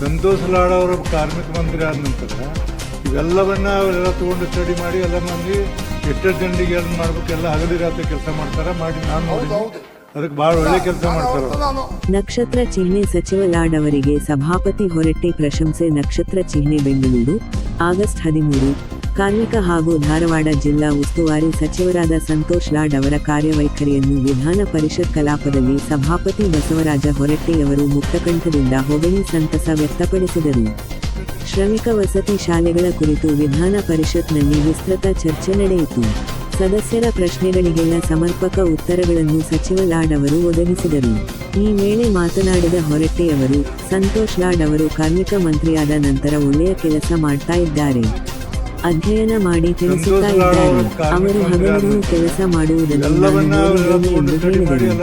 ಸಂತೋಷ್ ಲಾಡ್ ಅವರು ಕಾರ್ಮಿಕ ಮಂತ್ರಿ ಆದ ನಂತರ ಇವೆಲ್ಲವನ್ನ ಅವರೆಲ್ಲ ತಗೊಂಡು ಸ್ಟಡಿ ಮಾಡಿ ಎಲ್ಲ ಮಂದಿ ಎಷ್ಟು ಜನರಿಗೆ ಏನು ಮಾಡ್ಬೇಕು ಎಲ್ಲ ಹಗಲಿ ರಾತ್ರಿ ಕೆಲಸ ಮಾಡ್ತಾರೆ? ಮಾಡಿ ನಾನು ನೋಡಿದ್ದೀನಿ ಅದಕ್ಕೆ ಬಹಳ ಒಳ್ಳೆ ಕೆಲಸ ಮಾಡ್ತಾರೆ ನಕ್ಷತ್ರ ಚಿಹ್ನೆ ಸಚಿವ ಲಾಡ್ ಅವರಿಗೆ ಸಭಾಪತಿ ಹೊರಟ್ಟಿ ಪ್ರಶಂಸೆ ನಕ್ಷತ್ರ ಚಿಹ್ನೆ ಬೆಂಗಳೂರು ಆಗಸ್ಟ್ ಹದಿಮೂರು. ಕಾರ್ಮಿಕ ಹಾಗೂ ಧಾರವಾಡ ಜಿಲ್ಲಾ ಉಸ್ತುವಾರಿ ಸಚಿವರಾದ ಸಂತೋಷ್ ಲಾಡ್ ಅವರ ಕಾರ್ಯವೈಖರಿಯನ್ನು ವಿಧಾನ ಪರಿಷತ್ ಕಲಾಪದಲ್ಲಿ ಸಭಾಪತಿ ಬಸವರಾಜ ಹೊರಟ್ಟೆಯವರು ಮುಕ್ತಕಂಠದಿಂದ ಹೊಗಳಿ ಸಂತಸ ವ್ಯಕ್ತಪಡಿಸಿದರು. ಶ್ರಮಿಕ ವಸತಿ ಶಾಲೆಗಳ ಕುರಿತು ವಿಧಾನ ಪರಿಷತ್ನಲ್ಲಿ ವಿಸ್ತೃತ ಚರ್ಚೆ ನಡೆಯಿತು. ಸದಸ್ಯರ ಪ್ರಶ್ನೆಗಳಿಗೆಲ್ಲ ಸಮರ್ಪಕ ಉತ್ತರಗಳನ್ನು ಸಚಿವ ಲಾಡ್ ಅವರು ಒದಗಿಸಿದರು. ಈ ವೇಳೆ ಮಾತನಾಡಿದ ಹೊರಟ್ಟೆಯವರು ಸಂತೋಷ್ ಲಾಡ್ ಅವರು ಕಾರ್ಮಿಕ ಮಂತ್ರಿಯಾದ ನಂತರ ಒಳ್ಳೆಯ ಕೆಲಸ ಮಾಡ್ತಾ ಇದ್ದಾರೆ. ಅಧ್ಯಯನ ಮಾಡಿ ತಿಳಿಸುತ್ತಾ ಇದ್ದಾರೆ ಅವರು ಹಗಲನ್ನು ಕೆಲಸ ಮಾಡುವುದನ್ನು ನಾನು ನೋಡಿದ್ದೇನೆ ಎಂದು ಹೇಳಿದರು.